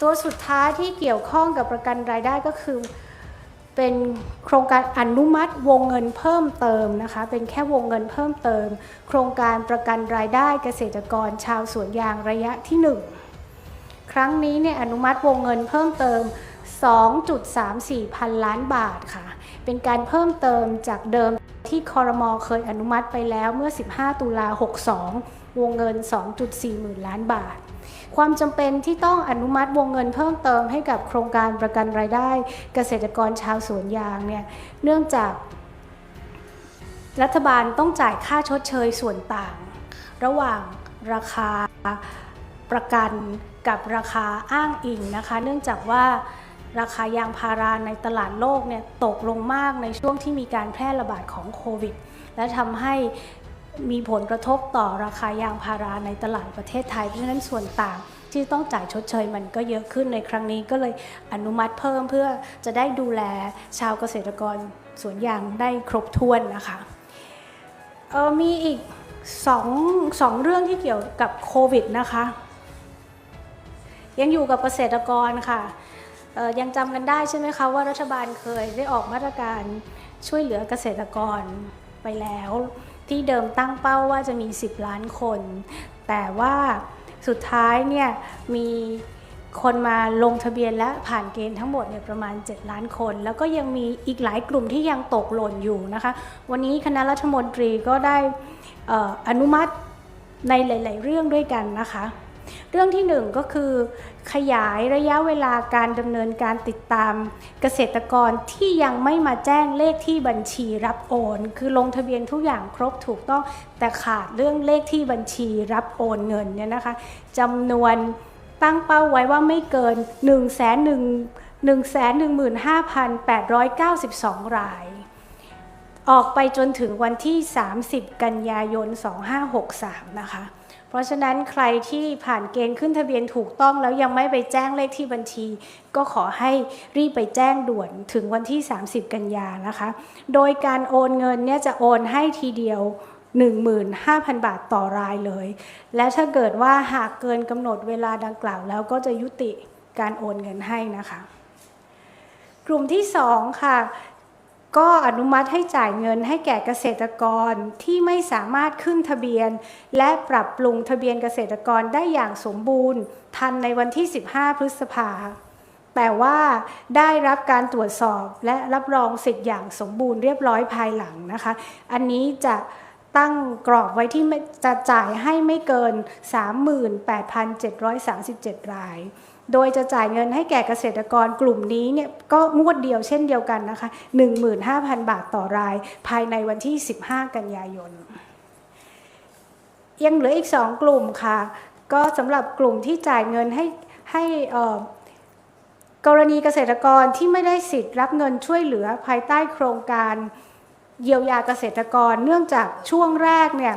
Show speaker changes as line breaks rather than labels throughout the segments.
ตัวสุดท้ายที่เกี่ยวข้องกับประกันรายได้ก็คือ เป็นโครงการอนุมัติวงเงินเพิ่มเติมนะคะ เป็นแค่วงเงินเพิ่มเติม โครงการประกันรายได้เกษตรกรชาวสวนยางระยะที่ 1 ครั้งนี้เนี่ยอนุมัติวงเงินเพิ่มเติม 2.34 พันล้านบาทค่ะ เป็นการเพิ่มเติมจากเดิมที่คอรมอเคยอนุมัติไปแล้วเมื่อ 15 ตุลา62 วงเงิน 2.4 หมื่นล้านบาท ความจำเป็นที่ต้องอนุมัติวงเงินเพิ่มเติมให้กับโครงการประกันรายได้เกษตรกรชาวสวนยางเนี่ยเนื่องจาก รัฐบาลต้องจ่ายค่าชดเชยส่วนต่าง ระหว่างราคาประกันกับราคาอ้างอิงนะคะ เนื่องจากว่าราคายางพาราในตลาดโลกเนี่ยตกลงมากในช่วงที่มีการแพร่ระบาดของโควิด และทำให้ มีผลกระทบต่อราคายางพาราในตลาดประเทศไทยเพราะฉะนั้นส่วนต่างที่ต้องจ่ายชดเชยมันก็เยอะขึ้นในครั้งนี้ก็เลยอนุมัติเพิ่มเพื่อจะได้ดูแลชาวเกษตรกรสวนยางได้ครบถ้วนนะคะเออมีอีกสองสองเรื่องที่เกี่ยวกับโควิดนะคะ ยังอยู่กับเกษตรกรค่ะออยังจำกันได้ใช่ไหมคะว่ารัฐบาลเคยได้ออกมาตรการช่วยเหลือเกษตรกรไปแล้ว ที่เดิมตั้งเป้าว่าจะมี 10 ล้านคน แต่ว่าสุดท้ายเนี่ยมีคนมาลงทะเบียนและผ่านเกณฑ์ทั้งหมดเนี่ยประมาณ 7 ล้านคน แล้วก็ยังมีอีกหลายกลุ่มที่ยังตกหล่นอยู่นะคะ วันนี้คณะรัฐมนตรีก็ได้อออนุมัติในหลาย ๆ เรื่องด้วยกันนะคะ เรื่องที่หนึ่งก็คือ ขยายระยะเวลาการดำเนินการติดตามเกษตรกรที่ยังไม่มาแจ้งเลขที่บัญชีรับโอน คือลงทะเบียนทุกอย่างครบถูกต้องแต่ขาดเรื่องเลขที่บัญชีรับโอนเงินเนี่ยนะคะจำนวนตั้งเป้าไว้ว่าไม่เกิน 1 1 1 1 5 8 9 2 ราย ออกไปจนถึงวันที่ 30 กันยายน 2563 นะคะ เพราะฉะนั้นใครที่ผ่านเกณฑ์ขึ้นทะเบียนถูกต้องแล้วยังไม่ไปแจ้งเลขที่บัญชี ก็ขอให้รีบไปแจ้งด่วนถึงวันที่ 30 กันยานะคะ โดยการโอนเงินเนี่ยจะโอนให้ทีเดียว 15,000 บาทต่อรายเลย และถ้าเกิดว่าหากเกินกำหนดเวลาดังกล่าวแล้วก็จะยุติการโอนเงินให้นะคะ กลุ่มที่ 2 ค่ะ ก็อนุมัติให้จ่ายเงินให้แก่เกษตรกรที่ไม่สามารถขึ้นทะเบียน และปรับปรุงทะเบียนเกษตรกรได้อย่างสมบูรณ์ ทันในวันที่ 15 พฤษภาแต่ว่าได้รับการตรวจสอบและรับรองสิทธิ์อย่างสมบูรณ์เรียบร้อยภายหลังนะคะ อันนี้จะตั้งกรอบไว้ที่จะจ่ายให้ไม่เกิน 38,737 ราย โดยจะจ่ายเงินให้แก่เกษตรกรกลุ่มนี้เนี่ยก็งวดเดียวเช่นเดียวกันนะคะ 15,000 บาทต่อราย ภายในวันที่ 15 กันยายน ยังเหลืออีก 2 กลุ่มค่ะ ก็สำหรับกลุ่มที่จ่ายเงินให้ให้กรณีเกษตรกรที่ไม่ได้สิทธิ์รับเงินช่วยเหลือภายใต้โครงการเยียวยาเกษตรกรเนื่องจากช่วงแรกเนี่ย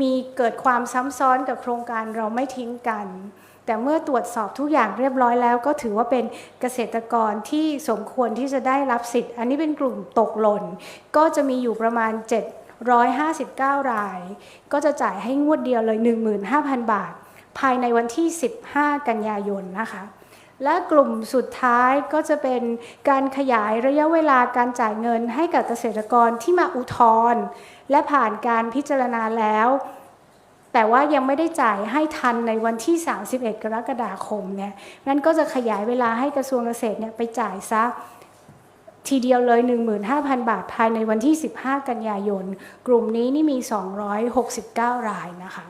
มีเกิดความซ้ำซ้อนกับโครงการเราไม่ทิ้งกัน แต่เมื่อตรวจสอบทุกอย่างเรียบร้อยแล้ว ก็ถือว่าเป็นเกษตรกรที่สมควรที่จะได้รับสิทธิ์ อันนี้เป็นกลุ่มตกหล่น ก็จะมีอยู่ประมาณ 759 ราย ก็จะจ่ายให้งวดเดียวเลย 15,000 บาท ภายในวันที่ 15 กันยายนนะคะและกลุ่มสุดท้ายก็จะเป็นการขยายระยะเวลาการจ่ายเงินให้กับเกษตรกรที่มาอุทธรณ์และผ่านการพิจารณาแล้ว แต่ว่ายังไม่ได้จ่ายให้ทันในวันที่ 31 กรกฎาคมเนี่ยนั้นก็จะขยายเวลาให้กระทรวงเกษตรเนี่ยไปจ่ายซะทีเดียวเลย 15,000 บาทภายในวันที่ 15 กันยายน กลุ่มนี้นี่มี 269 รายนะคะ